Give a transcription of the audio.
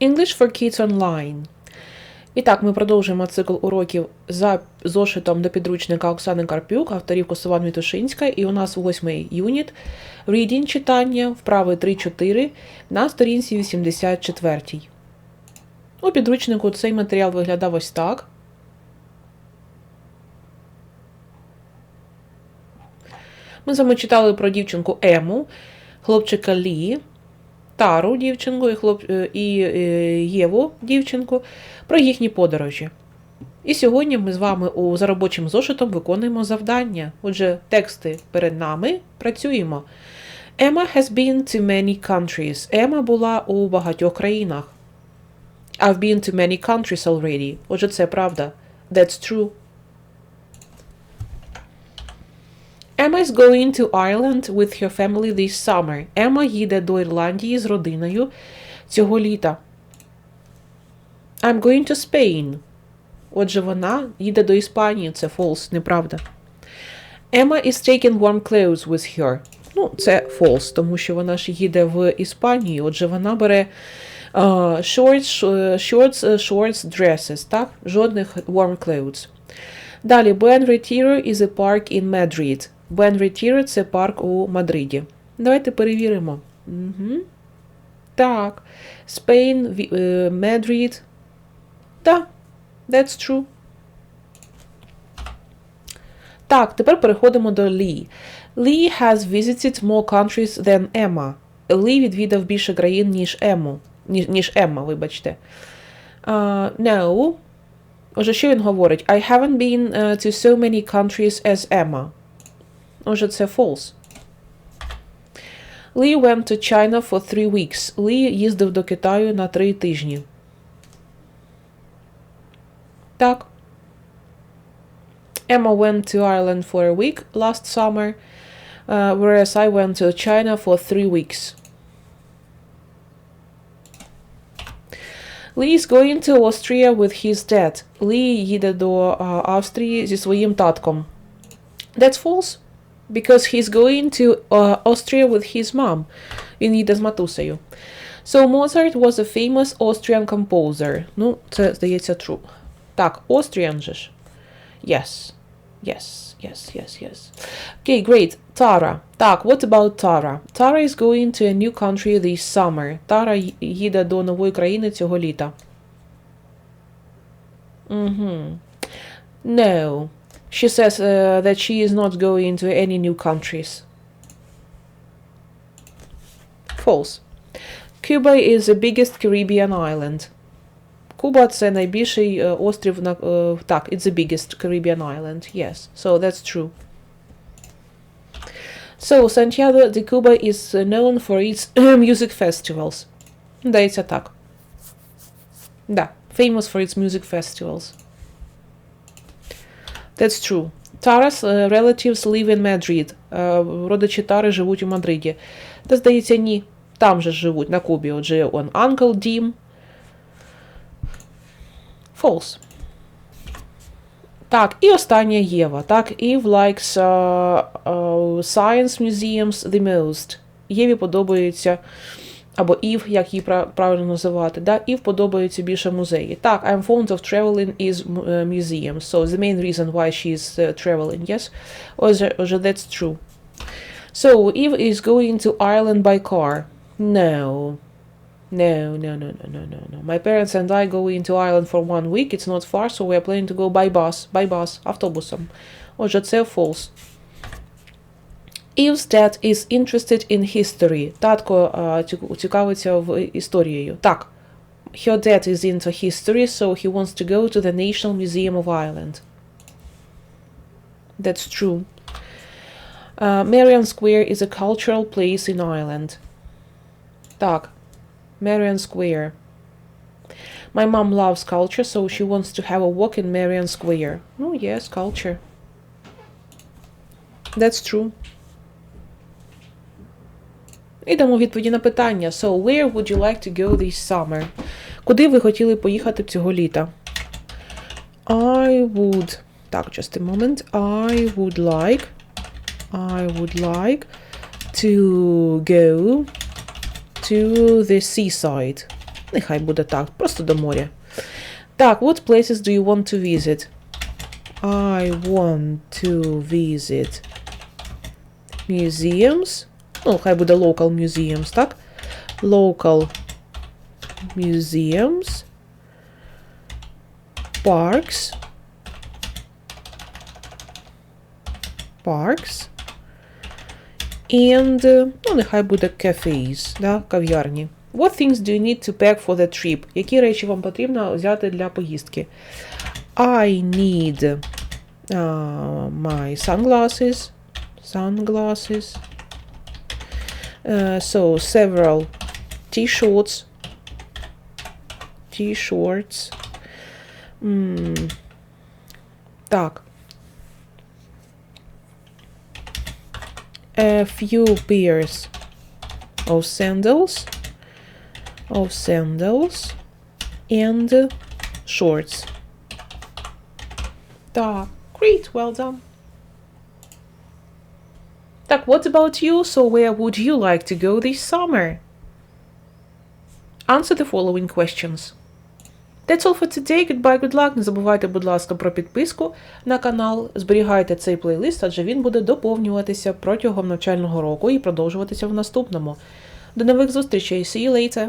English for Kids Online. І так, ми продовжуємо цикл уроків за зошитом до підручника Оксани Карпюк, авторів Косован Мітушинська. І у нас восьмий юніт Reading читання, вправи 3-4 на сторінці 84. У підручнику цей матеріал виглядав ось так. Ми з вами читали про дівчинку Ему, хлопчика Лі, Тару дівчинку і, хлоп... е, і е, Єву дівчинку про їхні подорожі. І сьогодні ми з вами у за робочим зошитом виконуємо завдання. Отже, тексти перед нами працюємо. Emma has been to many countries. Ема була у багатьох країнах. I've been to many countries already. Отже, це правда. That's true. Emma is going to Ireland with her family this summer. Ема їде до Ірландії з родиною цього літа. I'm going to Spain. Отже, вона їде до Іспанії. Це false, неправда. Emma is taking warm clothes with her. Ну, це false, тому що вона ж їде в Іспанію. Отже, вона бере uh, shorts, shorts, shorts, dresses, так? Жодних warm clothes. Далі, Buen Retiro is a park in Madrid. Retiro – це парк у Мадриді. Давайте перевіримо. Угу. Так. Spain, Madrid. Так, that's true. Так, тепер переходимо до Лі. Lee has visited more countries than Emma. Лі відвідав більше країн, ніж Ему. Ніж, ніж Емма, вибачте. Uh, no. Отже, що він говорить? I haven't been uh, to so many countries as Emma. Отже, це false. Lee went to China for three weeks. Лі їздив до Китаю на три тижні. Так. Emma went to Ireland for a week last summer, uh, whereas I went to China for three weeks. Lee is going to Austria with his dad. Lee їде до uh, Австрії зі своїм татком. That's false. Because he's going to uh, Austria with his mom. Він їде з матусею. So Mozart was a famous Austrian composer. Ну, це, здається, true. Так, Austrian же ж. Yes. Yes, yes, yes, yes. Okay, great. Tara. Так, what about Tara? Tara is going to a new country this summer. Тара їде до нової країни цього літа. Mm-hmm. No. She says uh, that she is not going to any new countries. False. Cuba is the biggest Caribbean island. Куба це найбільший острів на так, it's the biggest Caribbean island. Yes. So that's true. So Santiago de Cuba is known for its music festivals. Здається так. Да, famous for its music festivals. That's true. Tara's uh, relatives live in Madrid. Uh, родичі Тари живуть у Мадриді. Та здається, ні. Там же живуть, на Кубі. Отже, он Uncle Dim. False. Так, і остання Єва. Так, Eve likes uh, uh, science museums the most. Єві подобається, або Eve, як її правильно називати. Да? Eve подобаються більше музеї. Так, I'm fond of traveling is uh, museums. So the main reason why she's uh, traveling, yes? Отже, отже, that's true. So, Eve is going to Ireland by car. No. No, no, no, no, no, no, no. My parents and I go into Ireland for one week. It's not far, so we are planning to go by bus. By bus, автобусом. Отже, це false. Eve's dad is interested in history. Татко uh, цікавиться в історією. Так. Her dad is into history, so he wants to go to the National Museum of Ireland. That's true. Uh, Marion Square is a cultural place in Ireland. Так. Marion Square. My mom loves culture, so she wants to have a walk in Marion Square. Oh, yes, culture. That's true. Ідемо відповіді на питання. So, where would you like to go this summer? Куди ви хотіли поїхати цього літа? I would. Так, just a moment. I would like. I would like to go to the seaside. Нехай буде так, просто до моря. Так, what places do you want to visit? I want to visit museums. Ну, хай буде local museums, так? Local museums. Parks. Parks. And, е, ну, нехай буде cafes, да, кав'ярні. What things do you need to pack for the trip? Які речі вам потрібно взяти для поїздки? I need uh, my sunglasses. Sunglasses. Uh, so several t-shirts. T-shirts. М, Так. A few pairs of sandals. Of sandals. And shorts. Так. Great, well done. Так, what about you? So where would you like to go this summer? Answer the following questions. That's all for today. Goodbye, good luck. Не забувайте, будь ласка, про підписку на канал. Зберігайте цей плейлист, адже він буде доповнюватися протягом навчального року і продовжуватися в наступному. До нових зустрічей. See you later!